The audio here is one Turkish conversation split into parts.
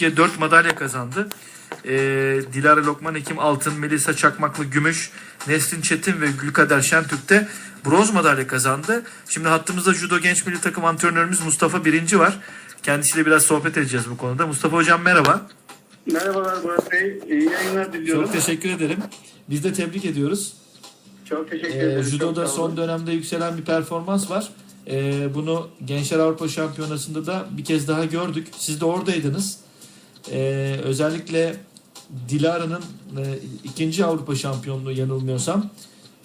Türkiye 4 madalya kazandı. E, Dilara Lokman Hekim altın, Melisa Çakmaklı gümüş, Nesrin Çetin ve Gülkader Şentürk de bronz madalya kazandı. Şimdi hattımızda judo genç milli takım antrenörümüz Mustafa Birinci var. Kendisiyle biraz sohbet edeceğiz bu konuda. Mustafa Hocam merhaba. Merhabalar Murat Bey. İyi yayınlar diliyorum. Çok teşekkür ederim. Biz de tebrik ediyoruz. Çok teşekkür Ee, ederim. judoda Çok sağ son dönemde yükselen bir performans var. Ee, bunu Gençler Avrupa Şampiyonası'nda da bir kez daha gördük. Siz de oradaydınız. Ee, özellikle Dilara'nın e, ikinci Avrupa şampiyonluğu yanılmıyorsam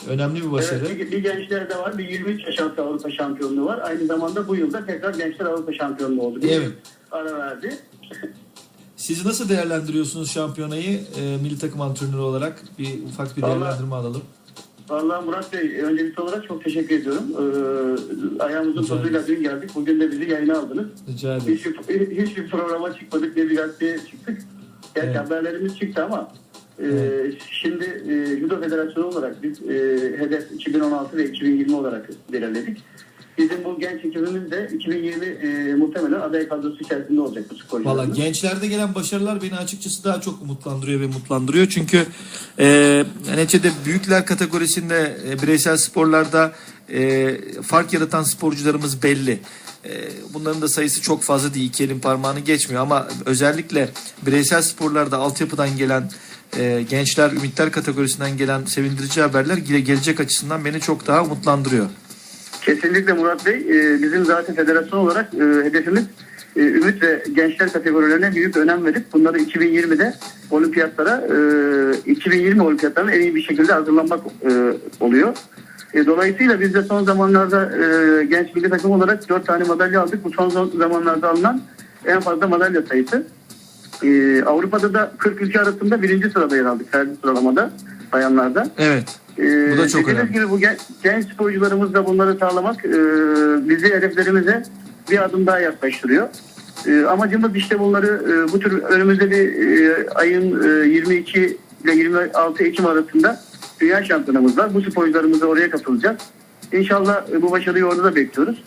önemli bir başarı. Evet, bir, bir gençlerde var. Bir 23 yaş altı Avrupa şampiyonluğu var. Aynı zamanda bu yılda tekrar Gençler Avrupa şampiyonluğu oldu. Bir Evet. Ara verdi. Siz nasıl değerlendiriyorsunuz şampiyonayı e, milli takım antrenörü olarak? Bir ufak bir Vallahi- değerlendirme alalım. Vallahi Murat Bey öncelikli olarak çok teşekkür ediyorum. Ee, ayağımızın tozuyla dün geldik. Bugün de bizi yayına aldınız. Rica ederim. Hiçbir, hiçbir programa çıkmadık. Ne bir gazeteye çıktık. Gerçi Evet. haberlerimiz çıktı ama e, Evet. şimdi e, Judo Federasyonu olarak biz e, hedef 2016 ve 2020 olarak belirledik. Bizim bu genç ekibimiz de 2020 e, muhtemelen aday kadrosu içerisinde olacak bu Valla sporcularımız. gençlerde gelen başarılar beni açıkçası daha çok umutlandırıyor ve mutlandırıyor. Çünkü e, neticede büyükler kategorisinde e, bireysel sporlarda e, fark yaratan sporcularımız belli. E, bunların da sayısı çok fazla değil. İki elin parmağını geçmiyor ama özellikle bireysel sporlarda altyapıdan gelen e, gençler, ümitler kategorisinden gelen sevindirici haberler gele- gelecek açısından beni çok daha umutlandırıyor. Kesinlikle Murat Bey. E, bizim zaten federasyon olarak e, hedefimiz e, ümit ve gençler kategorilerine büyük önem verip bunları 2020'de olimpiyatlara e, 2020 olimpiyatlarına en iyi bir şekilde hazırlanmak oluyor. Dolayısıyla biz de son zamanlarda genç milli takım olarak 4 tane madalya aldık. Bu son zam- zamanlarda alınan en fazla madalya sayısı. Avrupa'da da 40 ülke arasında birinci sırada yer aldık. Servis sıralamada bayanlarda. Evet. Ee, Bu da çok önemli. gibi bu gen- genç sporcularımız da bunları sağlamak e, bizi hedeflerimize bir adım daha yaklaştırıyor. E, amacımız işte bunları e, bu tür önümüzde bir e, ayın e, 22 ile 26 Ekim arasında Dünya Şampiyonamız var. Bu sporcularımızla oraya katılacağız. İnşallah e, bu başarıyı orada da bekliyoruz.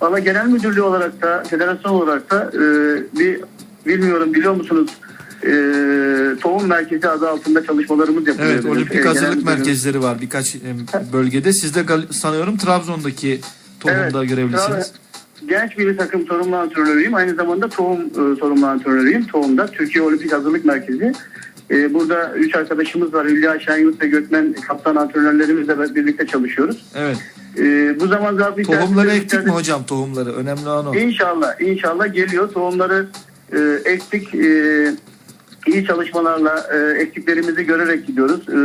Valla genel müdürlüğü olarak da federasyon olarak da e, bir bilmiyorum biliyor musunuz e, tohum merkezi adı altında çalışmalarımız yapılıyor. Evet, olimpik e, hazırlık merkezleri var birkaç e, bölgede. Siz de sanıyorum Trabzon'daki tohumda Evet, görevlisiniz. Genç milli takım sorumlu antrenörüyüm. Aynı zamanda tohum e, sorumlu antrenörüyüm. Tohum'da Türkiye Olimpik Hazırlık Merkezi. E, burada üç arkadaşımız var. Hülya Şenyurt ve Gökmen kaptan antrenörlerimizle birlikte çalışıyoruz. Evet. E, bu zaman zarfı Tohumları ektik mi hocam tohumları? Önemli olan o. İnşallah, inşallah geliyor. Tohumları e, ektik. E, iyi çalışmalarla e, ektiklerimizi görerek gidiyoruz. E,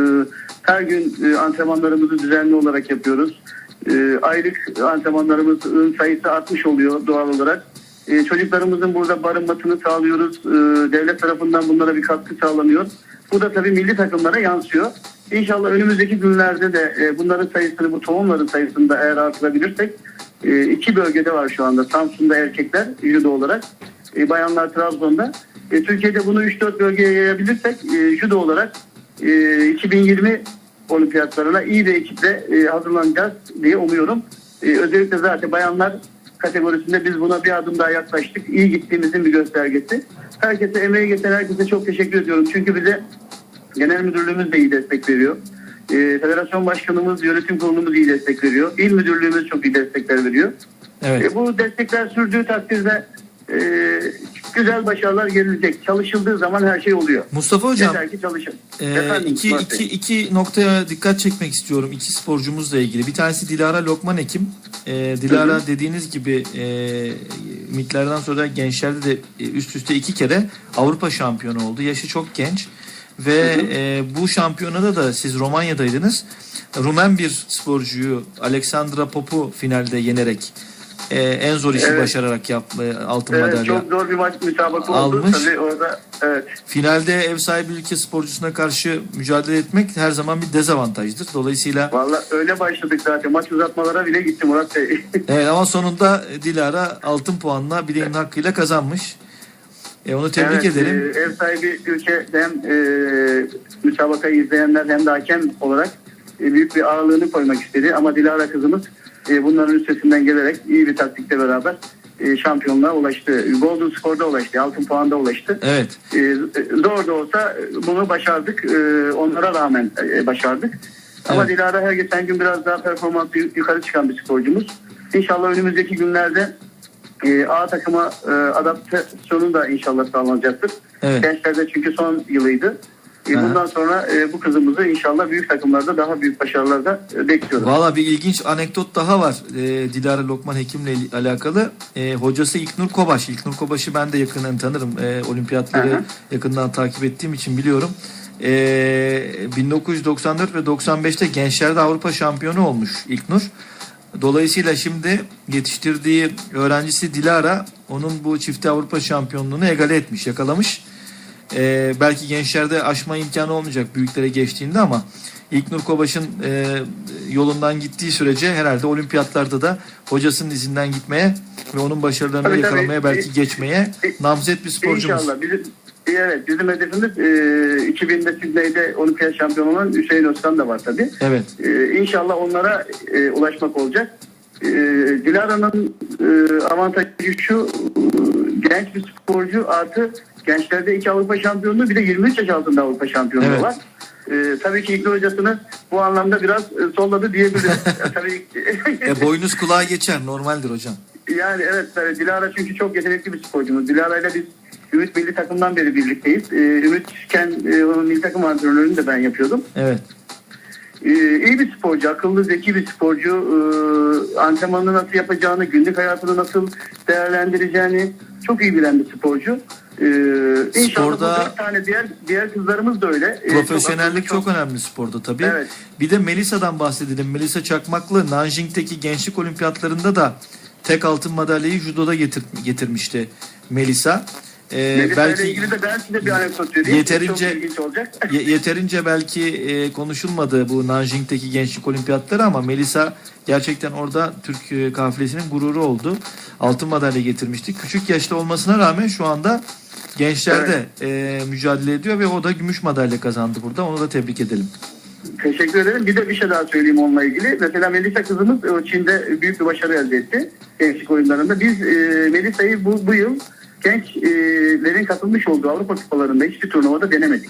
her gün e, antrenmanlarımızı düzenli olarak yapıyoruz. E, aylık antrenmanlarımızın sayısı artmış oluyor doğal olarak. E, çocuklarımızın burada barınmasını sağlıyoruz. E, devlet tarafından bunlara bir katkı sağlanıyor. Bu da tabii milli takımlara yansıyor. İnşallah önümüzdeki günlerde de e, bunların sayısını, bu tohumların sayısını da eğer artırabilirsek e, iki bölgede var şu anda. Samsun'da erkekler judo olarak, e, bayanlar Trabzon'da. E, Türkiye'de bunu 3-4 bölgeye yayabilirsek e, judo olarak e, 2020 olimpiyatlarına iyi bir ekiple e, hazırlanacağız diye umuyorum. E, özellikle zaten bayanlar kategorisinde biz buna bir adım daha yaklaştık. İyi gittiğimizin bir göstergesi. Herkese emeği geçen herkese çok teşekkür ediyorum. Çünkü bize genel müdürlüğümüz de iyi destek veriyor. E, federasyon başkanımız, yönetim kurulumuz iyi destek veriyor. İl müdürlüğümüz çok iyi destekler veriyor. Evet. E, bu destekler sürdüğü takdirde e, güzel başarılar gelecek. Çalışıldığı zaman her şey oluyor. Mustafa hocam Yeter ki çalışın. e, Efendim, iki, iki, iki noktaya dikkat çekmek istiyorum. İki sporcumuzla ilgili. Bir tanesi Dilara Lokman Ekim. E, Dilara Hı hı. dediğiniz gibi e, mitlerden sonra gençlerde de e, üst üste iki kere Avrupa şampiyonu oldu. Yaşı çok genç. Ve Hı hı. e, bu şampiyonada da siz Romanya'daydınız. Rumen bir sporcuyu Alexandra Pop'u finalde yenerek e, en zor işi Evet. başararak yaptı. Altın Evet, madalya. çok zor bir maç müsabaka oldu. Tabii orada evet. Finalde ev sahibi ülke sporcusuna karşı mücadele etmek her zaman bir dezavantajdır. Dolayısıyla Valla öyle başladık zaten. Maç uzatmalara bile gitti Murat Bey. evet, ama sonunda Dilara altın puanla bileğinin hakkıyla kazanmış. E, onu tebrik Evet, ederim. e, ev sahibi ülke hem e, müsabakayı izleyenler hem de hakem olarak büyük bir ağırlığını koymak istedi. Ama Dilara kızımız e, bunların üstesinden gelerek iyi bir taktikle beraber e, şampiyonluğa ulaştı. Golden Score'da ulaştı. Altın puanda ulaştı. Evet. E, zor da olsa bunu başardık. E, onlara rağmen e, başardık. Ama Evet. Dilara her geçen gün biraz daha performansı yukarı çıkan bir sporcumuz. İnşallah önümüzdeki günlerde e, A takıma e, adaptasyonu da inşallah sağlanacaktır. Evet. Gençlerde çünkü son yılıydı. E, bundan sonra e, bu kızımızı inşallah büyük takımlarda daha büyük başarılarda e, bekliyoruz. Valla bir ilginç anekdot daha var e, Dilara Lokman Hekim'le alakalı. E, hocası İlknur Kobaş. İlknur Kobaş'ı ben de yakından tanırım. E, olimpiyatları Hı hı. yakından takip ettiğim için biliyorum. E, 1994 ve 95'te gençlerde Avrupa şampiyonu olmuş İlknur. Dolayısıyla şimdi yetiştirdiği öğrencisi Dilara onun bu çifte Avrupa şampiyonluğunu egale etmiş, yakalamış. Ee, belki gençlerde aşma imkanı olmayacak büyüklere geçtiğinde ama İlknur Kobaş'ın e, yolundan gittiği sürece herhalde olimpiyatlarda da hocasının izinden gitmeye ve onun başarılarını Tabii, tabii. yakalamaya belki geçmeye E, namzet bir sporcumuz. İnşallah. Bizim, evet bizim hedefimiz e, 2000'de Sidney'de olimpiyat şampiyonu olan Hüseyin Özkan da var tabii. Evet. Ee, inşallah onlara e, ulaşmak olacak. Ee, Dilara'nın e, avantajı şu e, genç bir sporcu artı gençlerde iki Avrupa şampiyonluğu bir de 23 yaş altında Avrupa şampiyonluğu Evet. var. Ee, tabii ki İlknur hocasını bu anlamda biraz e, solladı diyebiliriz. tabii E, boynuz kulağa geçer normaldir hocam. yani evet tabii Dilara çünkü çok yetenekli bir sporcumuz. Dilara ile biz Ümit Milli Takım'dan beri birlikteyiz. Ee, Ümitken e, onun milli takım antrenörlüğünü de ben yapıyordum. Evet. Ee, iyi bir sporcu, akıllı, zeki bir sporcu. Ee, antrenmanını nasıl yapacağını, günlük hayatını nasıl değerlendireceğini çok iyi bilen bir sporcu. Ee, inşallah Sporda- bu dört tane diğer diğer kızlarımız da öyle. Ee, Profesyonellik çok, akıllı, önemli sporda tabii. Evet. Bir de Melisa'dan bahsedelim. Melisa Çakmaklı Nanjing'deki gençlik olimpiyatlarında da tek altın madalyayı judoda getir, getirmişti Melisa. Melisa belki ile ilgili de ben size bir anekdot söyleyeyim. Yeterince- olacak. ye- yeterince belki e, konuşulmadı bu Nanjing'deki gençlik olimpiyatları ama Melisa gerçekten orada Türk e, kafilesinin gururu oldu. Altın madalya getirmişti. Küçük yaşta olmasına rağmen şu anda gençlerde e, mücadele ediyor ve o da gümüş madalya kazandı burada. Onu da tebrik edelim. Teşekkür ederim. Bir de bir şey daha söyleyeyim onunla ilgili. Mesela Melisa kızımız e, Çin'de büyük bir başarı elde etti gençlik oyunlarında. Biz e, Melisa'yı bu, bu yıl gençlerin katılmış olduğu Avrupa kupalarında hiçbir turnuvada denemedik.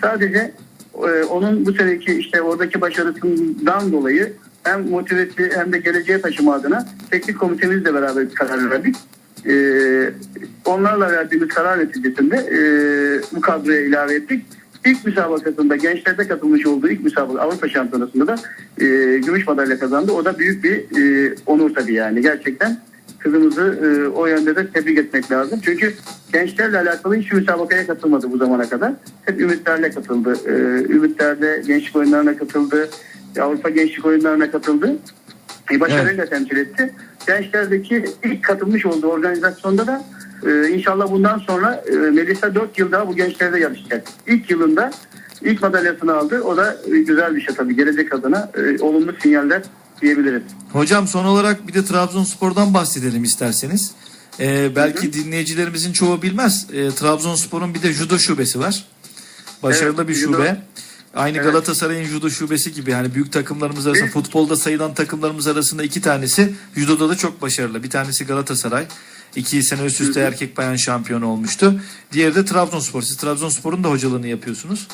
Sadece e, onun bu seneki işte oradaki başarısından dolayı hem motivesi hem de geleceğe taşıma adına teknik komitemizle beraber bir karar verdik. E, onlarla verdiğimiz karar neticesinde e, bu kadroya ilave ettik. İlk müsabakasında gençlerde katılmış olduğu ilk müsabaka Avrupa Şampiyonası'nda da e, gümüş madalya kazandı. O da büyük bir e, onur tabii yani. Gerçekten kızımızı e, o yönde de tebrik etmek lazım. Çünkü gençlerle alakalı hiç müsabakaya katılmadı bu zamana kadar. Hep ümitlerle katıldı. E, ümitlerde gençlik oyunlarına katıldı. Avrupa gençlik oyunlarına katıldı. E, başarıyla temsil etti. Gençlerdeki ilk katılmış olduğu organizasyonda da e, inşallah bundan sonra e, Melisa 4 yıl daha bu gençlerde yarışacak. İlk yılında ilk madalyasını aldı. O da e, güzel bir şey tabii. Gelecek adına e, olumlu sinyaller diyebiliriz. Hocam son olarak bir de Trabzonspor'dan bahsedelim isterseniz. Ee, belki dinleyicilerimizin çoğu bilmez. Ee, Trabzonspor'un bir de judo şubesi var. Başarılı Evet, bir judo. şube. Aynı Evet. Galatasaray'ın judo şubesi gibi yani büyük takımlarımız arasında futbolda sayılan takımlarımız arasında iki tanesi judoda da çok başarılı. Bir tanesi Galatasaray. İki sene üst üste erkek bayan şampiyonu olmuştu. Diğeri de Trabzonspor. Siz Trabzonspor'un da hocalığını yapıyorsunuz.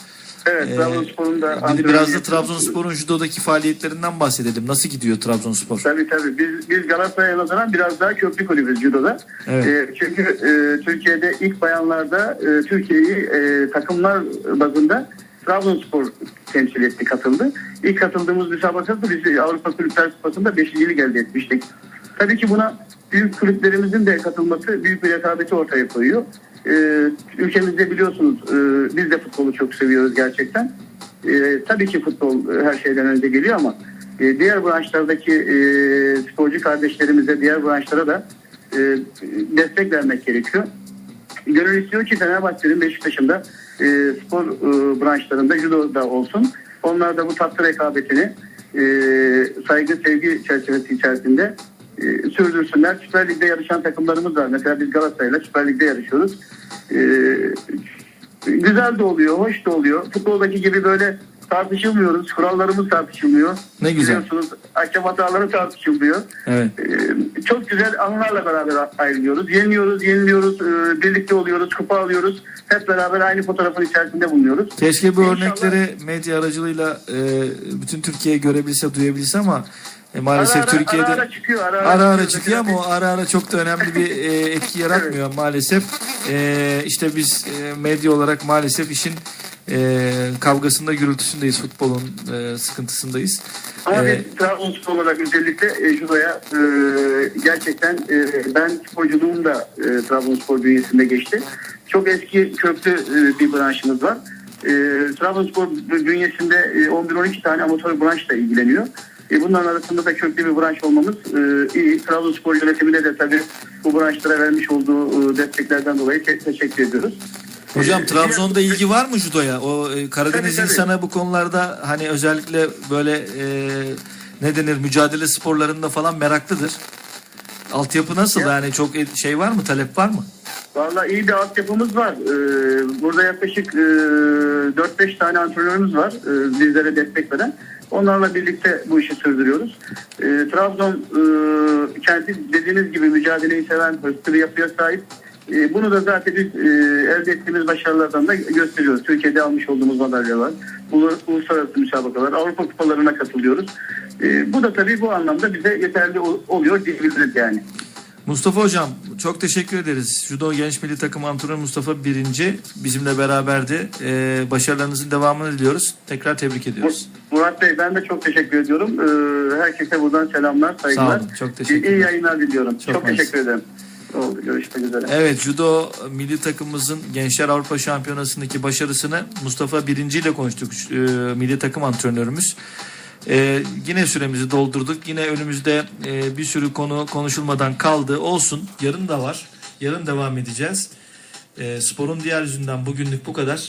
Evet, Ee, Trabzonspor'un da antrenörü biraz da. Trabzonspor'un judodaki faaliyetlerinden bahsedelim. Nasıl gidiyor Trabzonspor? Tabii tabii. Biz, biz Galatasaray'a nazaran biraz daha köklü kulübüz judoda. Evet. Ee, çünkü e, Türkiye'de ilk bayanlarda e, Türkiye'yi e, takımlar bazında Trabzonspor temsil etti, katıldı. İlk katıldığımız müsabakada biz Avrupa Kulüpler Kupası'nda beşincilik elde etmiştik. Tabii ki buna büyük kulüplerimizin de katılması büyük bir rekabeti ortaya koyuyor. Ee, ülkemizde biliyorsunuz e, biz de futbolu çok seviyoruz gerçekten. Ee, tabii ki futbol e, her şeyden önce geliyor ama e, diğer branşlardaki e, sporcu kardeşlerimize, diğer branşlara da e, destek vermek gerekiyor. Gönül istiyor ki Fenerbahçe'nin Beşiktaş'ın da e, spor e, branşlarında judo da olsun. Onlar da bu tatlı rekabetini e, saygı sevgi çerçevesi içerisinde e, sürdürsünler. Süper Lig'de yarışan takımlarımız var. Mesela biz Galatasaray'la Süper Lig'de yarışıyoruz. E, güzel de oluyor, hoş da oluyor. Futboldaki gibi böyle tartışılmıyoruz. Kurallarımız tartışılmıyor. Ne güzel. Biliyorsunuz hakem hataları tartışılmıyor. Evet. Ee, çok güzel anılarla beraber ayrılıyoruz. Yeniliyoruz, yeniliyoruz, e, birlikte oluyoruz, kupa alıyoruz. Hep beraber aynı fotoğrafın içerisinde bulunuyoruz. Keşke bu İnşallah- örnekleri medya aracılığıyla e, bütün Türkiye görebilse, duyabilse ama e, maalesef Ara ara- Türkiye'de ara ara çıkıyor, ara ara ara ara çıkıyor. çıkıyor ama o ara ara çok da önemli bir e, etki yaratmıyor maalesef. E, işte biz e, medya olarak maalesef işin e, kavgasında, gürültüsündeyiz, futbolun e, sıkıntısındayız. Ama E, biz Trabzonspor olarak özellikle e, judoya e, gerçekten e, ben sporculuğum da e, Trabzonspor bünyesinde geçti. Çok eski köklü e, bir branşımız var. E, Trabzonspor bünyesinde e, 11-12 tane amatör branşla ilgileniyor. E, bunların arasında da köklü bir branş olmamız e, iyi. Trabzonspor yönetimine de tabii bu branşlara vermiş olduğu e, desteklerden dolayı te- teşekkür ediyoruz. Hocam E, Trabzon'da ilgi var mı judoya? O e, Karadeniz Tabii, tabii. insanı bu konularda hani özellikle böyle e, ne denir mücadele sporlarında falan meraklıdır. Altyapı nasıl Ya- yani çok e- şey var mı talep var mı? Vallahi iyi bir altyapımız var. Ee, burada yaklaşık e, 4-5 tane antrenörümüz var e, bizlere destek veren. Onlarla birlikte bu işi sürdürüyoruz. E, Trabzon e, kenti dediğiniz gibi mücadeleyi seven, hırslı bir yapıya sahip. E, bunu da zaten biz e, elde ettiğimiz başarılardan da gösteriyoruz. Türkiye'de almış olduğumuz madalyalar, ulu- uluslararası müsabakalar, Avrupa kupalarına katılıyoruz. E, bu da tabii bu anlamda bize yeterli ol- oluyor diyebiliriz yani. Mustafa Hocam çok teşekkür ederiz. Judo Genç Milli Takım Antrenörü Mustafa Birinci bizimle beraberdi. E, başarılarınızın devamını diliyoruz. Tekrar tebrik ediyoruz. Murat Bey ben de çok teşekkür ediyorum. Ee, herkese buradan selamlar, saygılar. Sağ olun, çok teşekkürler. İyi yayınlar diliyorum. Çok Çok, teşekkür ederim. Oldu, görüşmek üzere. Evet judo milli takımımızın Gençler Avrupa Şampiyonası'ndaki başarısını Mustafa Birinci ile konuştuk. E, milli takım antrenörümüz. E, yine süremizi doldurduk. Yine önümüzde e, bir sürü konu konuşulmadan kaldı. Olsun yarın da var. Yarın devam edeceğiz. E, sporun diğer yüzünden bugünlük bu kadar.